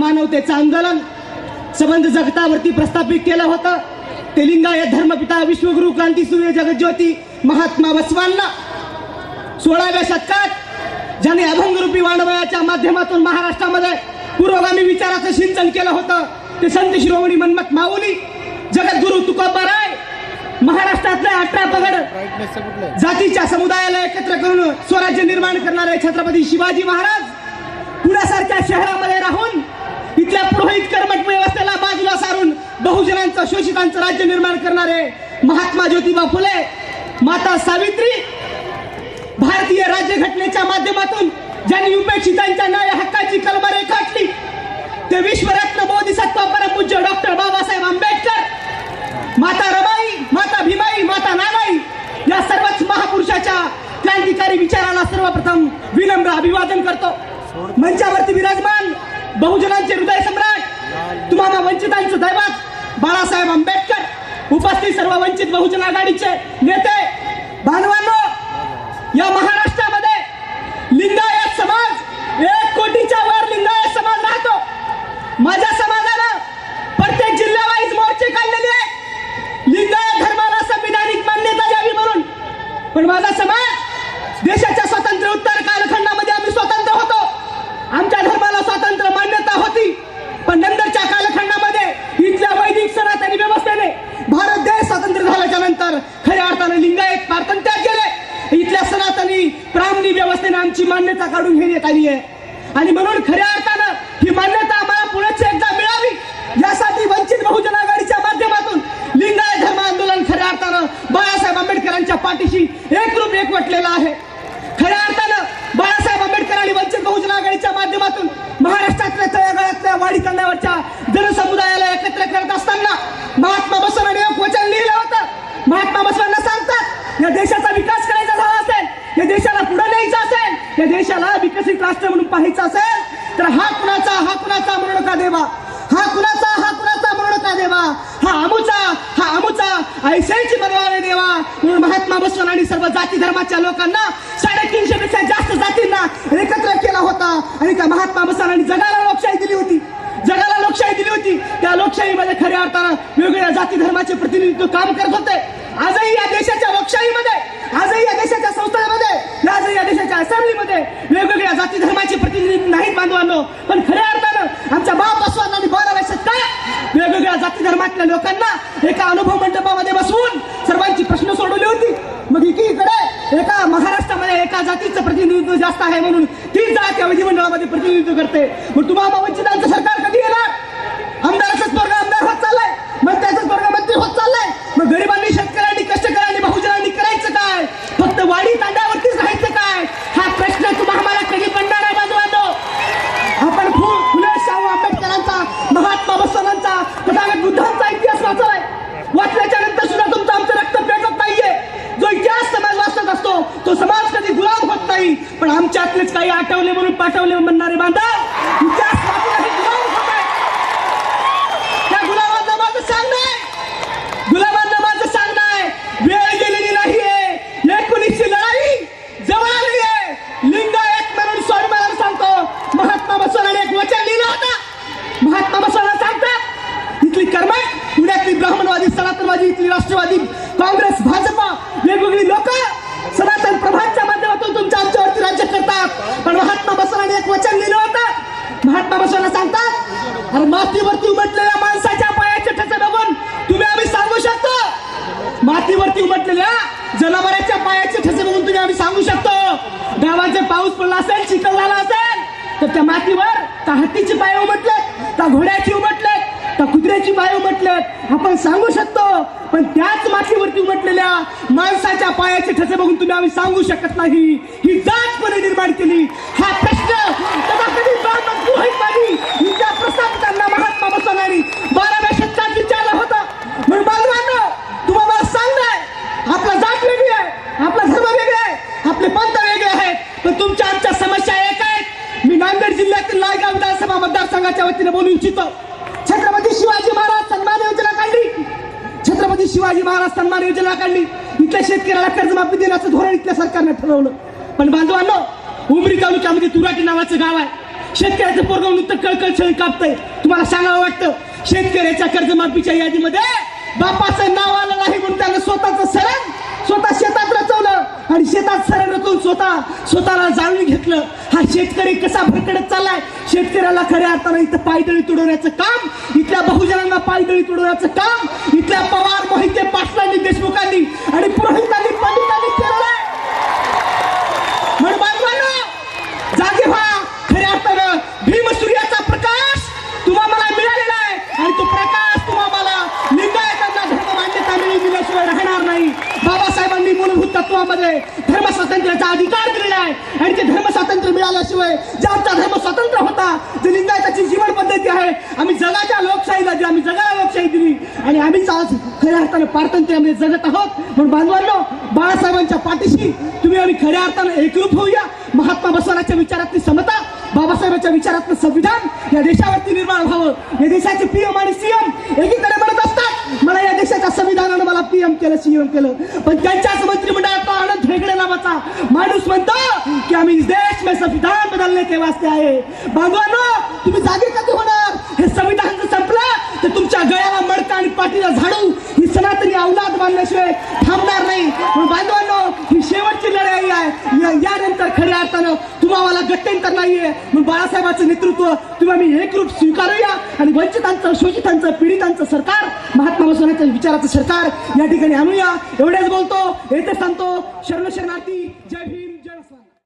मानवतेचं आंदोलन संबंध जगतावरती प्रस्थापित केलं होतं. ते लिंगायत धर्मपिता विश्वगुरु क्रांतीसूर्य जगज्योती महात्मा बसवांना सोळाव्या शतकात ज्याने अभंगरूपी वाणवयाच्या माध्यमातून महाराष्ट्रामध्ये पुरोगामी विचाराचं सिंचन केलं होतं. ते संत शिरोमणी मन्मथ माऊली जगद्गुरु तुकोबाराय महाराष्ट्रातल्या अठरा पगड जातीच्या समुदायाला एकत्र करून स्वराज्य निर्माण करणारे छत्रपती शिवाजी महाराज पुण्यासारख्या शहरामध्ये राहून इथल्या पुरोहित कर्मठ व्यवस्थेला बाजूला सारून बहुजनांचं शोषितांचं राज्य निर्माण करणारे महात्मा ज्योतिबा फुले माता सावित्री भारतीय राज्यघटनेच्या माध्यमातून ज्यांनी उपेक्षितांच्या न्याय हक्काची कलम रेखाटली ते विश्वरत्न बोधिसत्व परमपूज्य डॉक्टर बाबासाहेब आंबेडकर माता रमाई माता भीमाई माता नानाई या सर्वच महापुरुषाच्या क्रांतिकारी विचाराला सर्वप्रथम विनम्र अभिवादन करतो. मंचावरती विराज बहुजनांचे हृदय सम्राट तुम्हाला वंचितांचं दैवत बाळासाहेब आंबेडकर उपस्थित सर्व वंचित बहुजन आघाडीचे नेते बांधवांनो या महाराष्ट्रामध्ये लिंगायत समाज एक कोटीच्या वर लिंगायत समाज राहतो. माझ्या समाजानं प्रत्येक जिल्ह्यावाईज मोर्चे काढलेले आहे लिंगायत धर्माला संविधानिक मान्यता द्यावी म्हणून. पण माझा समाज देशाच्या स्वातंत्र्य उत्तर कालखंड आम्ही स्वतंत्र होतो आमच्या धर्माला स्वातंत्र्य मान्यता होती पण नंतरच्या कालखंडामध्ये इथल्या वैदिक सनातनी व्यवस्थेने भारत देश स्वतंत्र झाल्याच्यानंतर खऱ्या अर्थाने लिंगायत पारतंत्याग केले इथल्या सनातनी ब्राह्मणी आमची मान्यता काढून घेण्यात आली आहे. आणि म्हणून खऱ्या अर्थानं ही मान्यता आम्हाला पुण्याची एकदा मिळावी यासाठी वंचित बहुजन आघाडीच्या माध्यमातून लिंगायत धर्म आंदोलन खऱ्या अर्थानं बाळासाहेब आंबेडकरांच्या पाठीशी एकरूप एकवटलेलं आहे. खऱ्या अर्थानं बाळासाहेब आंबेडकर आणि वंचित बहुजन आघाडीच्या माध्यमातून महाराष्ट्रातल्या तळागाळातल्या वाडी कल्याणवरच्या जनसमुदायाला एकत्र करत असताना महात्मा बसवांनी एक वचन लिहिलं होतं महात्मा बसवांना सांगतात या देशाचा विकास करायचा झाला असेल या देशाला पुढे न्यायचं असेल या देशाला विकसित राष्ट्र म्हणून पाहायचं असेल तर हा कुणाचा हा कुणाचा म्हणू नका देवा? हा कुणाचा हा कुणाचा म्हणू नका देवा? हा आमूचा हा आमूचा ऐशाची बनवावे देवा. म्हणून महात्मा बसवन आणि सर्व जाती धर्माच्या लोकांना साडेतीनशे पेक्षा जास्त जातींना एकत्र केला होता. आणि त्या महात्मा बसवांनी जगाला लोकशाही दिली होती. जगाला लोकशाही दिली होती. त्या लोकशाहीमध्ये खऱ्या अर्थानं वेगवेगळ्या जाती धर्माचे प्रतिनिधित्व काम करत होते. आजही या देशाच्या लोकशाहीमध्ये आजही या देशाच्या संस्था आजही या देशाच्या असेंब्लीमध्ये वेगवेगळ्या जाती धर्माचे प्रतिनिधी नाहीत बांधवांनो. पण खऱ्या अर्थानं आमच्या बाप बसवांनी बाराव्या शतकात वेगवेगळ्या जाती धर्मातल्या लोकांना एका अनुभव मंडपामध्ये बसवून सर्वांची प्रश्न सोडवली होती. मग एकीकडे एका महाराष्ट्रामध्ये एका जातीचं प्रतिनिधित्व जास्त आहे म्हणून ती जात या विधिमंडळामध्ये प्रतिनिधित्व करते. मग तुम्हाला वंचितांचं सरकार कधी येणार? आमदाराचाच वर्ग आमदार होत चाललाय. त्याचा वर्ग मंत्री होत चाललाय मग गरिबांनी शेतकऱ्यांनी कष्टकऱ्यांनी बहुजनांनी करायचं काय फक्त वाडी तांड्यावरतीच राहायचं काय हा प्रश्न तुम्हाला आम्हाला कधी पडणार आहे बाजूबाजू आपण फु- फुले शाहू आंबेडकरांचा महात्मा बसवांचा तथागत बुद्धांचा इतिहास वाचलाय वाचल्याच्या नंतर सुद्धा तुमचं आमचं रक्त पेटत नाहीये जो इतिहास समाज वाचत असतो तो समाज कधी गुलाम होत नाही पण आमच्यातलेच काही आठवले म्हणून पाठवले म्हणणारे बांधव इतिहास वाचूनही गुलाम होत आहे त्या गुलामांना माझं सांगणं आहे गुलामांना माझं सांगणं आहे वेळ गेलेली नाहीये एकोणीसची लढाई जवळ आली आहे लिंगायत म्हणून स्वामी महाराज सांगतो महात्मा बसवण्याने एक वचन लिहिलं होतं काही आठवले म्हणून पाठवले म्हणणारे बांधव ब्राह्मणवादी सनातनवादी इथली राष्ट्रवादी काँग्रेस भाजपा वेगवेगळी लोक आणि अरे मातीवरती उमटलेल्या माणसाच्या पायाचे ठसे बघून तुम्ही आम्ही सांगू शकतो? मातीवरती उमटलेल्या जनावरांच्या पायाचे ठसे बघून तुम्ही आम्ही सांगू शकतो? गावाचे पाऊस पडला असेल चिखल झाला असेल तर त्या मातीवर त्या हत्तीची पाय उमटलेत त्या घोड्याची उमटलेत त्या कुत्र्याची पाय उमटलेत. आपण सांगू शकतो पण त्याच मातीवरती उमटलेल्या माणसाच्या पायाचे ठसे बघून तुम्ही आम्ही सांगू शकत नाही. ही जात कोणी निर्माण केली. हा प्रश्न तथाकथित ब्राह्मण पुरोहितवादी हिच्या प्रस्थापितांना महात्मा बसवणारी बाराव्या शतकात विचारलं होतं म्हणून बांधवांनो तुम्हाला मला सांगणं आपला जात वेगळी आहे आपला धर्म वेगळा आहे आपले पंथ वेगळे आहेत पण तुमच्या आमच्या समस्या एक आहेत मी नांदेड जिल्ह्यातील लायगाव विधानसभा मतदारसंघाच्या वतीने बोलू इच्छितो छत्रपती शिवाजी महाराज सन्मान योजना काढली. छत्रपती शिवाजी महाराज सन्मान योजना काढली. इथल्या शेतकऱ्याला कर्जमाफी देण्याचं धोरण इथल्या सरकारने ठरवलं. पण बांधवांनो उमरी तालुक्यामध्ये तुराटी नावाचं गाव आहे. शेतकऱ्याचं पोरगाव नुसतं कळकळ छळी कापतंय. तुम्हाला सांगावं वाटतं शेतकऱ्याच्या कर्जमाफीच्या यादीमध्ये बापाचं नाव आलं नाही म्हणून त्यानं स्वतःचं सरण स्वतः शेतात रचव आणि शेतात सरण रचून स्वतः स्वतःला जाणून घेतलं. हा शेतकरी कसा भरकडत चाललाय? शेतकऱ्याला खऱ्या अर्थानं इथं पायदळी तुडवण्याचं काम इथल्या बहुजनांना पायदळी तुडवण्याचं काम इथल्या पवार मोहिते पाटलांनी देशमुखांनी आणि पुरोहितांनी पंडितांनी केलेलं मूलभूत धर्म स्वातंत्र्याचा अधिकार दिलेला आहे. आणि ते धर्म स्वातंत्र्य मिळाल्याशिवाय ज्याचा आमचा धर्म स्वतंत्र होता जे लिंगायताची जीवन पद्धती आहे. आम्ही जगाच्या लोकशाहीला जी आम्ही जगाला लोकशाही दिली. आणि आम्हीच आज खऱ्या अर्थानं पारतंत्र्यामध्ये जगत आहोत. म्हणून बांधवांनो बाळासाहेबांच्या पाठीशी तुम्ही आम्ही खऱ्या अर्थानं एकरूप होऊया. महात्मा बसवण्याच्या विचारातली समता बाबासाहेबांच्या विचारातलं संविधान या देशावरती निर्माण व्हावं. या देशाचे पीएम आणि सीएम एकीकडे म्हणत असतात मला या देशाच्या संविधानानं मला पीएम केलं सीएम केलं. पण त्यांच्याच मंत्रिमंडळातला आनंद हेगडे नावाचा माणूस म्हणतो की आम्ही इस देश में संविधान बदलने के वास्ते आहे. बांधवांनो तुम्ही जागे कधी होणार? हे संविधान जर संपलं तर तुमच्या गळ्याला मडका आणि पाठीला झाडू. ही सनातनी औलाद बांधल्याशिवाय थांबणार नाही. म्हणून बांधवांनो ही शेवटची लढाई आहे. या- यानंतर खऱ्या अर्थानं तुम्हाला गत्यंतर नाहीये. मग बाळासाहेबांचं नेतृत्व तुम्ही आम्ही एकरूप स्वीकारूया आणि वंचितांचं शोषितांचं पीडितांचं सरकार महात्मा बसवण्याच्या विचाराचं सरकार या ठिकाणी आणूया. एवढेच बोलतो येथे सांगतो शरण शरणार्थी जय भीम.